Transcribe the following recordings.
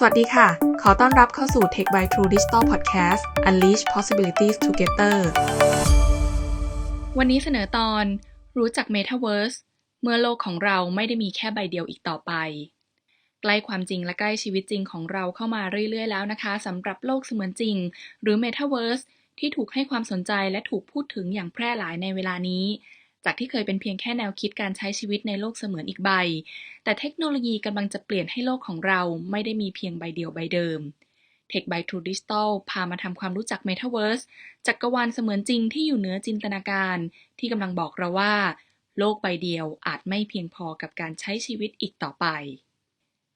สวัสดีค่ะ ขอต้อนรับเข้าสู่ Tech by True Digital Podcast Unleash Possibilities Together วันนี้เสนอตอนรู้จัก Metaverse เมื่อโลกของเราไม่ได้มีแค่ใบเดียวอีกต่อไป ใกล้ความจริงและใกล้ชีวิตจริงของเราเข้ามาเรื่อย ๆ แล้วนะคะสำหรับโลกเสมือนจริง หรือ Metaverse ที่ถูกให้ความสนใจและถูกพูดถึงอย่างแพร่หลายในเวลานี้ จากที่เคยเป็นเพียงแค่แนวคิดการใช้ชีวิตในโลกเสมือนอีกใบ แต่เทคโนโลยีกำลังจะเปลี่ยนให้โลกของเราไม่ได้มีเพียงใบเดียวใบเดิม Tech by True Digital พามาทำความรู้จัก Metaverse จักรวาลเสมือนจริงที่อยู่เหนือจินตนาการ ที่กำลังบอกเราว่า โลกใบเดียวอาจไม่เพียงพอกับการใช้ชีวิตอีกต่อไป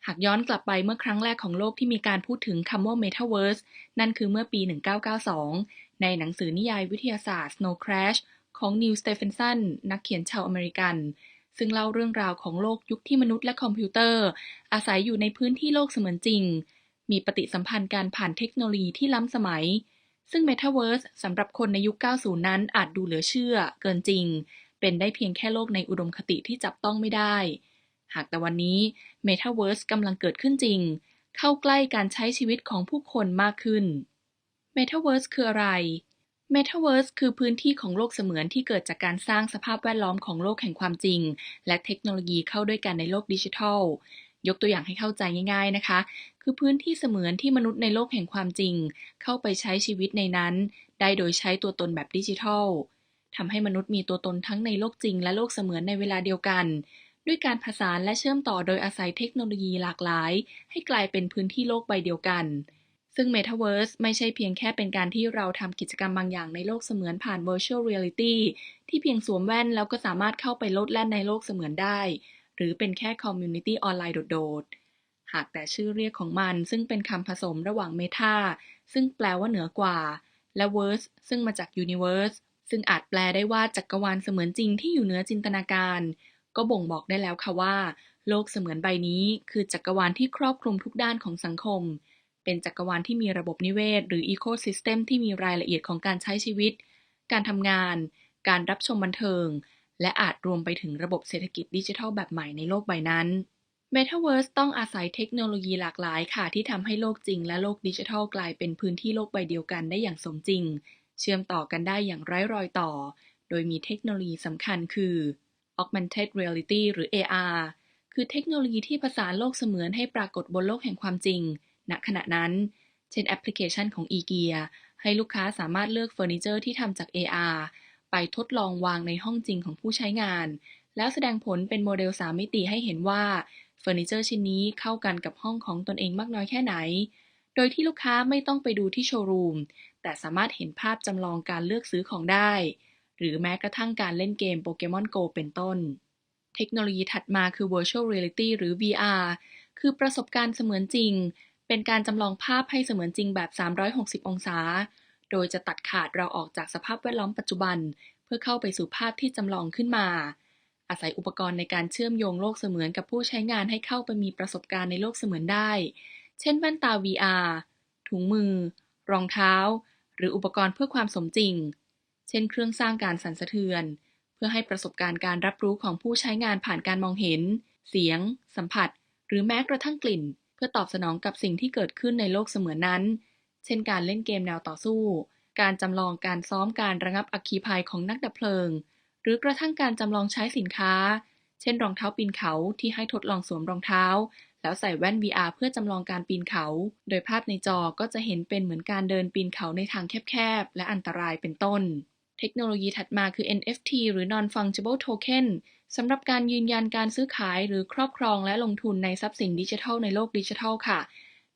หากย้อนกลับไปเมื่อครั้งแรกของโลกที่มีการพูดถึงคำว่า Metaverse นั่นคือเมื่อปี 1992 ในหนังสือนิยายวิทยาศาสตร์ Snow Crash ของนิวสเตเฟนสันนักเขียนชาวอเมริกัน ซึ่งเล่าเรื่องราวของโลกยุคที่มนุษย์และคอมพิวเตอร์ อาศัยอยู่ในพื้นที่โลกเสมือนจริง มีปฏิสัมพันธ์การผ่านเทคโนโลยีที่ล้ำสมัย ซึ่ง Metaverse สสำหรับคนในยุค 90 นั้นอาจดูเหลือเชื่อ เกินจริง เป็นได้เพียงแค่โลกในอุดมคติที่จับต้องไม่ได้ หากแต่วันนี้ Metaverse กำลังเกิดขึ้นจริง เข้าใกล้การใช้ชีวิตของผู้คนมากขึ้น Metaverse คืออะไร Metaverse คือพื้นที่ของโลกเสมือนที่เกิดจากการสร้างสภาพแวดล้อมของโลกแห่งความจริง และเทคโนโลยีเข้าด้วยกันในโลกดิจิทัล ยกตัวอย่างให้เข้าใจง่าย ๆนะคะ คือพื้นที่เสมือนที่มนุษย์ในโลกแห่งความจริง เข้าไปใช้ชีวิตในนั้น ได้โดยใช้ตัวตนแบบดิจิทัลทำให้มนุษย์มีตัวตนทั้งในโลกจริง และโลกเสมือนในเวลาเดียวกัน ด้วยการผสานและเชื่อมต่อโดยอาศัยเทคโนโลยีหลากหลาย ให้กลายเป็นพื้นที่โลกใบเดียวกัน ซึ่ง Metaverse ไม่ใช่เพียงแค่เป็นการที่เราทำกิจกรรมบางอย่างในโลกเสมือนผ่าน Virtual Reality ที่เพียงสวมแว่นแล้วก็สามารถเข้าไปโลดแล่นในโลกเสมือนได้ หรือเป็นแค่คอมมูนิตี้ออนไลน์โดดๆ หากแต่ชื่อเรียกของมันซึ่งเป็นคำผสมระหว่าง Meta ซึ่งแปลว่าเหนือกว่า และ Verse ซึ่งมาจาก Universe ซึ่งอาจแปลได้ว่าจักรวาลเสมือนจริงที่อยู่เหนือจินตนาการ ก็บ่งบอกได้แล้วค่ะว่า โลกเสมือนใบนี้ คือจักรวาลที่ครอบคลุมทุกด้านของสังคม เป็นจักรวาลที่มีระบบนิเวศ หรืออีโคซิสเต็มที่มีรายละเอียดของการใช้ชีวิต การทำงาน การรับชมบันเทิง และอาจรวมไปถึงระบบเศรษฐกิจดิจิทัลแบบใหม่ในโลกใบนั้น Metaverse ต้องอาศัยเทคโนโลยีหลากหลายค่ะที่ทำให้โลกจริง และโลกดิจิทัลกลายเป็นพื้นที่โลกใบเดียวกันได้อย่างสมจริง เชื่อมต่อกันได้อย่างไร้รอยต่อ โดยมีเทคโนโลยีสำคัญคือ Augmented Reality หรือ AR คือเทคโนโลยีที่ผสานโลกเสมือนให้ปรากฏบนโลกแห่งความจริง ณขณะนั้น เช่นแอปพลิเคชันของ IKEA ให้ลูกค้าสามารถเลือกเฟอร์นิเจอร์ที่ทำจาก AR ไปทดลองวางในห้องจริงของผู้ใช้งาน แล้วแสดงผลเป็นโมเดล 3 มิติให้เห็นว่าเฟอร์นิเจอร์ชิ้นนี้เข้ากันกับห้องของตนเองมากน้อยแค่ไหน โดยที่ลูกค้าไม่ต้องไปดูที่โชว์รูม แต่สามารถเห็นภาพจำลองการเลือกซื้อของได้ หรือแม้กระทั่งการเล่นเกมโปเกมอนโกเป็นต้น เทคโนโลยีถัดมาคือ Virtual Reality หรือ VR คือประสบการณ์เสมือนจริง เป็นการจำลองภาพให้เสมือนจริงแบบ 360 องศา โดยจะตัดขาดเราออกจากสภาพแวดล้อมปัจจุบัน เพื่อเข้าไปสู่ภาพที่จำลองขึ้นมา อาศัยอุปกรณ์ในการเชื่อมโยงโลกเสมือนกับผู้ใช้งานให้เข้าไปมีประสบการณ์ในโลกเสมือนได้ เช่นแว่นตา VR ถุงมือ รองเท้า หรืออุปกรณ์เพื่อความสมจริง เช่น เครื่องสร้างการสั่นสะเทือน เพื่อให้ประสบการณ์การรับรู้ของผู้ใช้งานผ่านการมองเห็น เสียง สัมผัส หรือแม้กระทั่งกลิ่น พื่อตอบสนองกับสิ่งที่เกิดขึ้นในโลกเสมือนนั้น เช่นการเล่นเกมแนวต่อสู้ การจำลองการซ้อมการระงับอัคคีภัยของนักดับเพลิง หรือกระทั่งการจำลองใช้สินค้า เช่นรองเท้าปีนเขาที่ให้ทดลองสวมรองเท้า แล้วใส่แว่น VR เพื่อจำลองการปีนเขา โดยภาพในจอก็จะเห็นเป็นเหมือนการเดินปีนเขาในทางแคบๆและอันตรายเป็นต้น เทคโนโลยีถัดมาคือ NFT หรือ Non-Fungible Token สำหรับการยืนยันการซื้อขายหรือครอบครองและลงทุนในทรัพย์สินดิจิทัลในโลกดิจิทัลค่ะ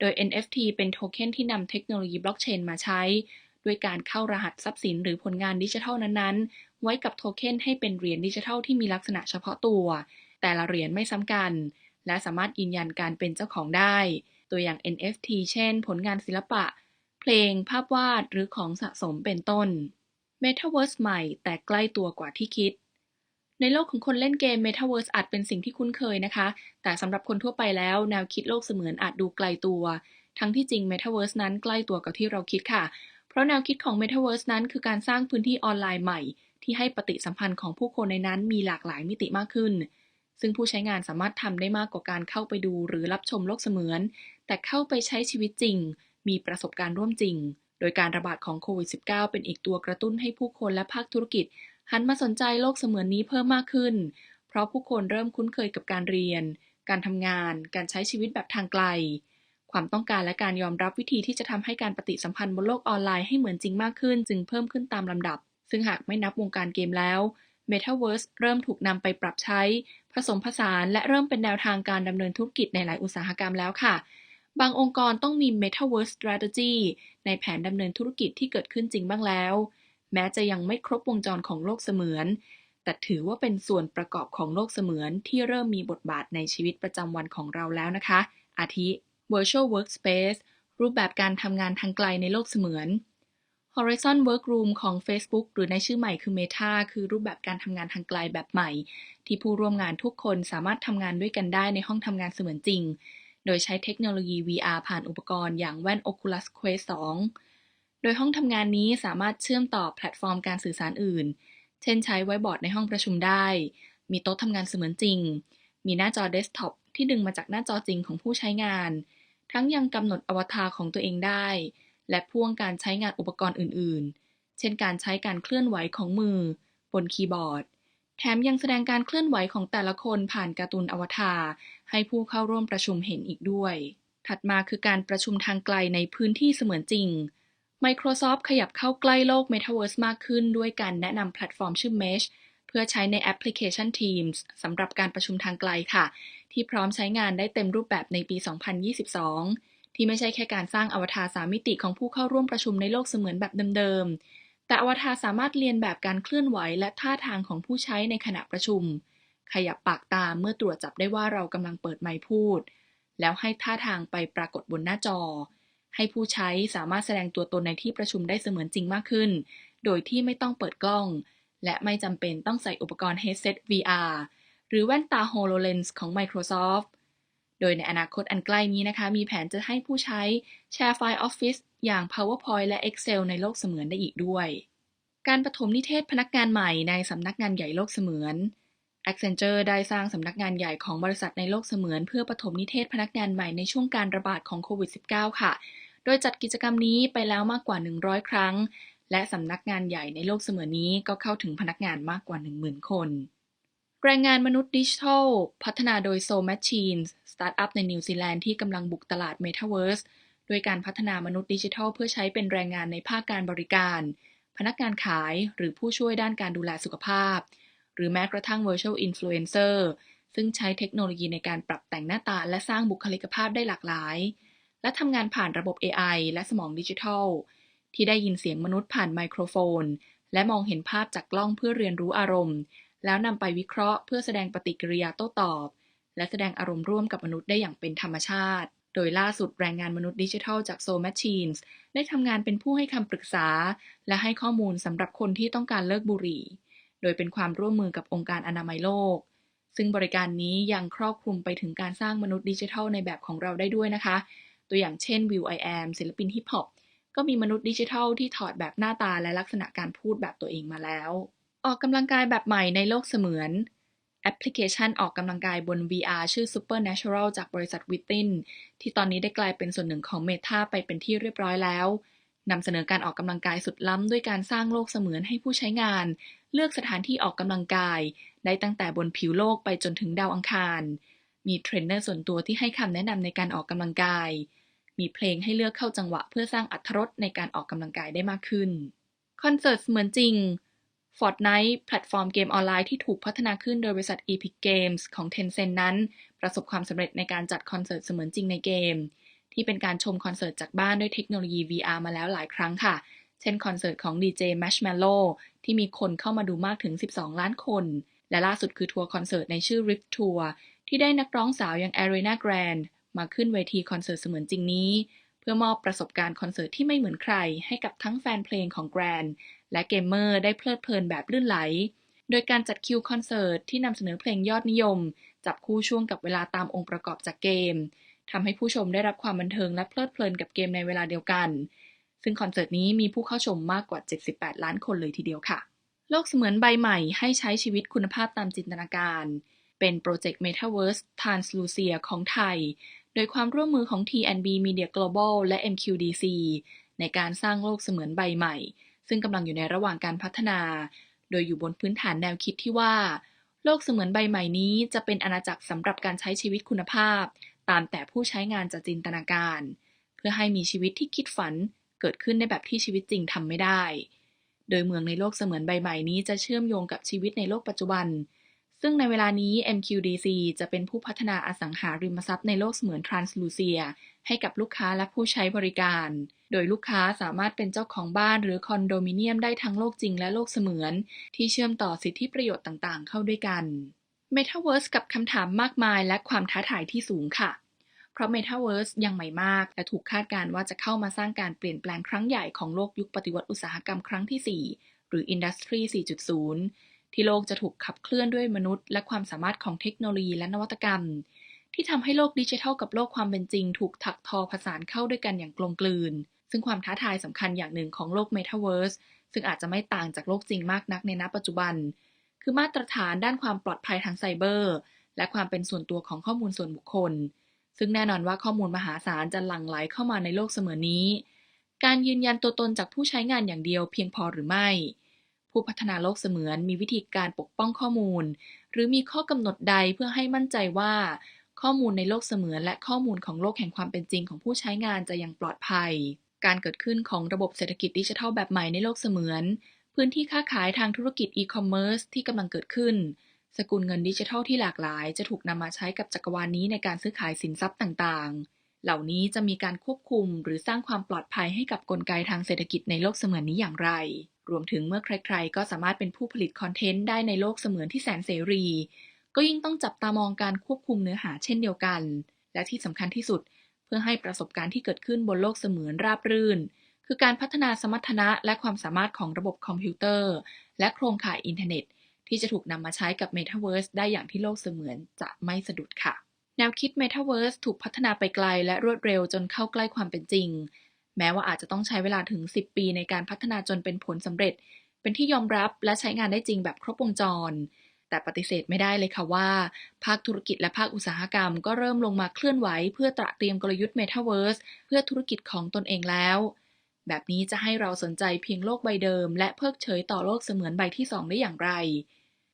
โดย NFT เป็นโทเค็นที่นำเทคโนโลยีบล็อกเชนมาใช้ ด้วยการเข้ารหัสทรัพย์สินหรือผลงานดิจิทัลนั้นๆ ไว้กับโทเค็นให้เป็นเหรียญดิจิทัลที่มีลักษณะเฉพาะตัว แต่ละเหรียญไม่ซ้ำกัน และสามารถยืนยันการเป็นเจ้าของได้ ตัวอย่าง NFT เช่น ผลงานศิลปะ เพลง ภาพวาด หรือของสะสมเป็นต้น Metaverse ใหม่แต่ใกล้ตัวกว่าที่คิด ในโลกของคนเล่นเกม Metaverse อาจเป็นสิ่งที่คุ้นเคยนะคะ แต่สำหรับคนทั่วไปแล้วแนวคิดโลกเสมือนอาจดูไกลตัว ทั้งที่จริง Metaverse นั้นใกล้ตัวกับที่เราคิดค่ะ เพราะแนวคิดของ Metaverse นั้นคือการสร้างพื้นที่ออนไลน์ใหม่ ที่ให้ปฏิสัมพันธ์ของผู้คนในนั้นมีหลากหลายมิติมากขึ้น ซึ่งผู้ใช้งานสามารถทำได้มากกว่าการเข้าไปดู หรือรับชมโลกเสมือน แต่เข้าไปใช้ชีวิตจริง มีประสบการณ์ร่วมจริง โดยการระบาดของโควิด -19 เป็นอีกตัวกระตุ้นให้ผู้คนและภาคธุรกิจ หันมาสนใจโลกเสมือนนี้เพิ่มมากขึ้น เพราะผู้คนเริ่มคุ้นเคยกับการเรียน การทำงาน การใช้ชีวิตแบบทางไกล ความต้องการและการยอมรับวิธีที่จะทำให้การปฏิสัมพันธ์บนโลกออนไลน์ให้เหมือนจริงมากขึ้น จึงเพิ่มขึ้นตามลำดับ ซึ่งหากไม่นับวงการเกมแล้ว Metaverse เริ่มถูกนำไปปรับใช้ ผสมผสาน และเริ่มเป็นแนวทางการดำเนินธุรกิจในหลายอุตสาหกรรมแล้วค่ะ บางองค์กรต้องมี Metaverse Strategy ในแผนดำเนินธุรกิจที่เกิดขึ้นจริงบ้างแล้ว แม้จะยังไม่ครบวงจรของโลกเสมือน แต่ถือว่าเป็นส่วนประกอบของโลกเสมือนที่เริ่มมีบทบาทในชีวิตประจำวันของเราแล้วนะคะ อาทิ Virtual Workspace รูปแบบการทำงานทางไกลในโลกเสมือน Horizon Workroom ของ Facebook หรือในชื่อใหม่คือ Meta คือรูปแบบการทำงานทางไกลแบบใหม่ ที่ผู้ร่วมงานทุกคนสามารถทำงานด้วยกันได้ในห้องทำงานเสมือนจริง โดยใช้เทคโนโลยี VR ผ่านอุปกรณ์อย่างแว่น Oculus Quest 2 โดยห้องทำงานนี้สามารถเชื่อมต่อแพลตฟอร์มการสื่อสารอื่น เช่นใช้ไว้บอร์ดในห้องประชุมได้ มีโต๊ะทำงานเสมือนจริง มีหน้าจอเดสก์ท็อปที่ดึงมาจากหน้าจอจริงของผู้ใช้งาน ทั้งยังกำหนดอวตารของตัวเองได้ และพ่วงการใช้งานอุปกรณ์อื่น ๆ เช่นการใช้การเคลื่อนไหวของมือบนคีย์บอร์ด แถมยังแสดงการเคลื่อนไหวของแต่ละคนผ่านการ์ตูนอวตารให้ผู้เข้าร่วมประชุมเห็นอีกด้วย ถัดมาคือการประชุมทางไกลในพื้นที่เสมือนจริง Microsoft ขยับเข้าใกล้โลก Metaverse มากขึ้นด้วยการแนะนำแพลตฟอร์มชื่อ Mesh เพื่อใช้ในแอปพลิเคชัน Teams สำหรับการประชุมทางไกลค่ะ ที่พร้อมใช้งานได้เต็มรูปแบบในปี 2022 ที่ไม่ใช่แค่การสร้างอวตารสามมิติของผู้เข้าร่วมประชุมในโลกเสมือนแบบเดิมๆ แต่อวตารสามารถเรียนแบบการเคลื่อนไหวและท่าทางของผู้ใช้ในขณะประชุม ขยับปากตามเมื่อตรวจจับได้ว่าเรากำลังเปิดไมค์พูด แล้วให้ท่าทางไปปรากฏบนหน้าจอ ให้ผู้ใช้สามารถแสดงตัวตนในที่ประชุมได้เสมือนจริงมากขึ้น โดยที่ไม่ต้องเปิดกล้อง และไม่จำเป็นต้องใส่อุปกรณ์ headset VR หรือแว่นตา HoloLens ของ Microsoft โดยในอนาคตอันใกล้นี้นะคะ มีแผนจะให้ผู้ใช้แชร์ไฟล์ Office อย่าง PowerPoint และ Excel ในโลกเสมือนได้อีกด้วย การปฐมนิเทศพนักงานใหม่ในสำนักงานใหญ่โลกเสมือน Accenture ได้สร้างสำนักงานใหญ่ของบริษัทในโลกเสมือน เพื่อปฐมนิเทศพนักงานใหม่ในช่วงการระบาดของโควิด -19 ค่ะ โดยจัดกิจกรรมนี้ไปแล้วมากกว่า 100 ครั้ง และสำนักงานใหญ่ในโลกเสมือนนี้ก็เข้าถึงพนักงานมากกว่า 10,000 คนแรงงานมนุษย์ดิจิทัล พัฒนาโดย Soul Machines สตาร์ทอัพในนิวซีแลนด์ที่กำลังบุกตลาด Metaverse ด้วยการพัฒนามนุษย์ดิจิทัล เพื่อใช้เป็นแรงงานในภาคการบริการ พนักงานขายหรือผู้ช่วยด้านการดูแลสุขภาพ หรือแม้กระทั่ง Virtual Influencer ซึ่งใช้เทคโนโลยีในการปรับแต่งหน้าตาและสร้างบุคลิกภาพได้หลากหลาย และทำงานผ่านระบบ AI และสมองดิจิทัล ที่ได้ยินเสียงมนุษย์ผ่านไมโครโฟน และมองเห็นภาพจากกล้องเพื่อเรียนรู้อารมณ์ แล้วนำไปวิเคราะห์เพื่อแสดงปฏิกิริยาโต้ตอบ และแสดงอารมณ์ร่วมกับมนุษย์ได้อย่างเป็นธรรมชาติ โดยล่าสุดแรงงานมนุษย์ดิจิทัลจาก So Machines ได้ทำงานเป็นผู้ให้คำปรึกษา และให้ข้อมูลสำหรับคนที่ต้องการเลิกบุหรี่ โดยเป็นความร่วมมือกับองค์การอนามัยโลก ซึ่งบริการนี้ยังครอบคลุมไปถึงการสร้างมนุษย์ดิจิทัลในแบบของเราได้ด้วยนะคะ ตัวอย่างเช่น Will I Am ศิลปินฮิปฮอปก็มีมนุษย์ดิจิทัลที่ถอดแบบหน้าตาและลักษณะการพูดแบบตัวเองมาแล้ว ออกกำลังกายแบบใหม่ในโลกเสมือน แอปพลิเคชันออกกำลังกายบน VR ชื่อ Supernatural จากบริษัท Within ที่ตอนนี้ได้กลายเป็นส่วนหนึ่งของ Meta ไปเป็นที่เรียบร้อยแล้วนำเสนอการออกกำลังกายสุดล้ำด้วยการสร้างโลกเสมือนให้ผู้ใช้งาน เลือกสถานที่ออกกำลังกาย ได้ตั้งแต่บนผิวโลกไปจนถึงดาวอังคาร มีเทรนเนอร์ส่วนตัวที่ให้คำแนะนำในการออกกำลังกาย มีเพลงให้เลือกเข้าจังหวะเพื่อสร้างอรรรสในการออกกำลังกายได้มากขึ้นคอนเสิร์ตเสมือนจริง Fortnite แพลตฟอร์มเกมออนไลน์ที่ถูกพัฒนาขึ้นโดยบริษัท Epic Games ของ Tencent นั้น ประสบความสำเร็จในการจัดคอนเสิร์ตเสมือนจริงในเกม ที่เป็นการชมคอนเสิร์ตจากบ้านด้วยเทคโนโลยี VR มาแล้วหลายครั้งค่ะ เช่นคอนเสิร์ตของ DJ Marshmello ที่มีคนเข้ามาดูมากถึง 12 ล้านคน และล่าสุดคือทัวร์คอนเสิร์ตในชื่อ Rift Tour ที่ได้นักร้องสาวอย่าง Ariana Grande มาขึ้นเวทีคอนเสิร์ตเสมือนจริงนี้ พื่อมอบประสบการณ์คอนเสิร์ตที่ไม่เหมือนใคร ให้กับทั้งแฟนเพลงของ Grande และเกมเมอร์ได้เพลิดเพลินแบบลื่นไหล โดยการจัดคิวคอนเสิร์ตที่นำเสนอเพลงยอดนิยม จับคู่ช่วงกับเวลาตามองค์ประกอบจากเกมทำให้ผู้ชมได้รับความบันเทิงและเพลิดเพลินกับเกมในเวลาเดียวกัน ซึ่งคอนเสิร์ตนี้มีผู้เข้าชมมากกว่า 78 ล้านคนเลยทีเดียวค่ะ โลกเสมือนใบใหม่ให้ใช้ชีวิตคุณภาพตามจินตนาการ เป็นโปรเจกต์ Metaverse Translucia ของไทย โดยความร่วมมือของ T&B Media Global และ MQDC ในการสร้างโลกเสมือนใบใหม่ ซึ่งกำลังอยู่ในระหว่างการพัฒนา โดยอยู่บนพื้นฐานแนวคิดที่ว่า โลกเสมือนใบใหม่นี้จะเป็นอาณาจักรสำหรับการใช้ชีวิตคุณภาพ ตามแต่ผู้ใช้งานจะจินตนาการ เพื่อให้มีชีวิตที่คิดฝันเกิดขึ้นในแบบที่ชีวิตจริงทำไม่ได้ โดยเมืองในโลกเสมือนใบใหม่นี้จะเชื่อมโยงกับชีวิตในโลกปัจจุบัน ซึ่งในเวลานี้ MQDC จะเป็นผู้พัฒนาอสังหาริมทรัพย์ในโลกเสมือน Translucia ให้กับลูกค้าและผู้ใช้บริการ โดยลูกค้าสามารถเป็นเจ้าของบ้านหรือคอนโดมิเนียมได้ทั้งโลกจริงและโลกเสมือน ที่เชื่อมต่อสิทธิประโยชน์ต่างๆ เข้าด้วยกัน Metaverse กับคำถามมากมายและความท้าทายที่สูงค่ะ เพราะ Metaverse ยังใหม่มาก และถูกคาดการณ์ว่าจะเข้ามาสร้างการเปลี่ยนแปลงครั้งใหญ่ของโลกยุคปฏิวัติอุตสาหกรรมครั้งที่ 4 หรือ Industry 4.0 ที่โลกจะถูกขับเคลื่อนด้วยมนุษย์ และความสามารถของเทคโนโลยีและนวัตกรรม ที่ทำให้โลกดิจิทัลกับโลกความเป็นจริง ถูกถักทอผสานเข้าด้วยกันอย่างกลมกลืน ซึ่งความท้าทายสำคัญอย่างหนึ่งของโลก Metaverse ซึ่งอาจจะไม่ต่างจากโลกจริงมากนักในณปัจจุบัน คือมาตรฐานด้านความปลอดภัยทางไซเบอร์ และความเป็นส่วนตัวของข้อมูลส่วนบุคคล ซึ่งแน่นอนว่าข้อมูลมหาศาลจะหลั่งไหลเข้ามาในโลกเสมือนนี้ การยืนยันตัวตนจากผู้ใช้งานอย่างเดียวเพียงพอหรือไม่ ผู้พัฒนาโลกเสมือนมีวิธีการปกป้องข้อมูล หรือมีข้อกำหนดใดเพื่อให้มั่นใจว่า ข้อมูลในโลกเสมือนและข้อมูลของโลกแห่งความเป็นจริงของผู้ใช้งานจะยังปลอดภัย การเกิดขึ้นของระบบเศรษฐกิจดิจิทัลแบบใหม่ในโลกเสมือน พื้นที่ค้าขายทางธุรกิจอีคอมเมิร์ซที่กำลังเกิดขึ้น สกุลเงินดิจิทัลที่หลากหลาย จะถูกนำมาใช้กับจักรวาลนี้ในการซื้อขายสินทรัพย์ต่างๆเหล่านี้จะมีการควบคุมหรือสร้างความปลอดภัยให้กับกลไกทางเศรษฐกิจในโลกเสมือนนี้อย่างไร รวมถึงเมื่อใครๆ ก็สามารถเป็นผู้ผลิตคอนเทนต์ได้ในโลกเสมือนที่แสนเสรี ก็ยิ่งต้องจับตามองการควบคุมเนื้อหาเช่นเดียวกัน และที่สำคัญที่สุด เพื่อให้ประสบการณ์ที่เกิดขึ้นบนโลกเสมือนราบรื่น คือการพัฒนาสมรรถนะและความสามารถของระบบคอมพิวเตอร์ และโครงข่ายอินเทอร์เน็ต ที่จะถูกนำมาใช้กับ Metaverse ได้อย่างที่โลกเสมือนจะไม่สะดุดค่ะ แนวคิด Metaverse ถูกพัฒนาไปไกลและรวดเร็วจนเข้าใกล้ความเป็นจริง แม้ว่าอาจจะต้องใช้เวลาถึง 10 ปีในการพัฒนาจนเป็นผลสำเร็จ เป็นที่ยอมรับและใช้งานได้จริงแบบครบวงจร แต่ปฏิเสธไม่ได้เลยค่ะว่า ภาคธุรกิจและภาคอุตสาหกรรมก็เริ่มลงมาเคลื่อนไหว เพื่อตระเตรียมกลยุทธ์ Metaverse เพื่อธุรกิจของตนเองแล้วแบบนี้จะให้เราสนใจเพียงโลกใบเดิม และเพิกเฉยต่อโลกเสมือนใบที่2ได้อย่างไร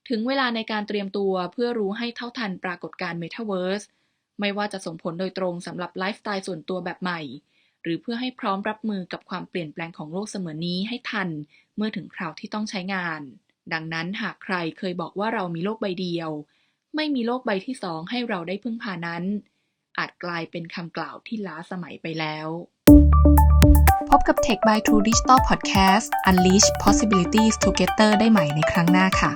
ถึงเวลาในการเตรียมตัวเพื่อรู้ให้เท่าทันปรากฏการณ์ Metaverse ไม่ว่าจะส่งผลโดยตรงสำหรับไลฟ์สไตล์ส่วนตัวแบบใหม่ หรือเพื่อให้พร้อมรับมือกับความเปลี่ยนแปลงของโลกเสมือนนี้ให้ทัน เมื่อถึงคราวที่ต้องใช้งาน ดังนั้นหากใครเคยบอกว่าเรามีโลกใบเดียว ไม่มีโลกใบที่สองให้เราได้พึ่งพานั้น อาจกลายเป็นคำกล่าวที่ล้าสมัยไปแล้ว พบกับ Tech by True Digital Podcast Unleash Possibilities Together ได้ใหม่ในครั้งหน้าค่ะ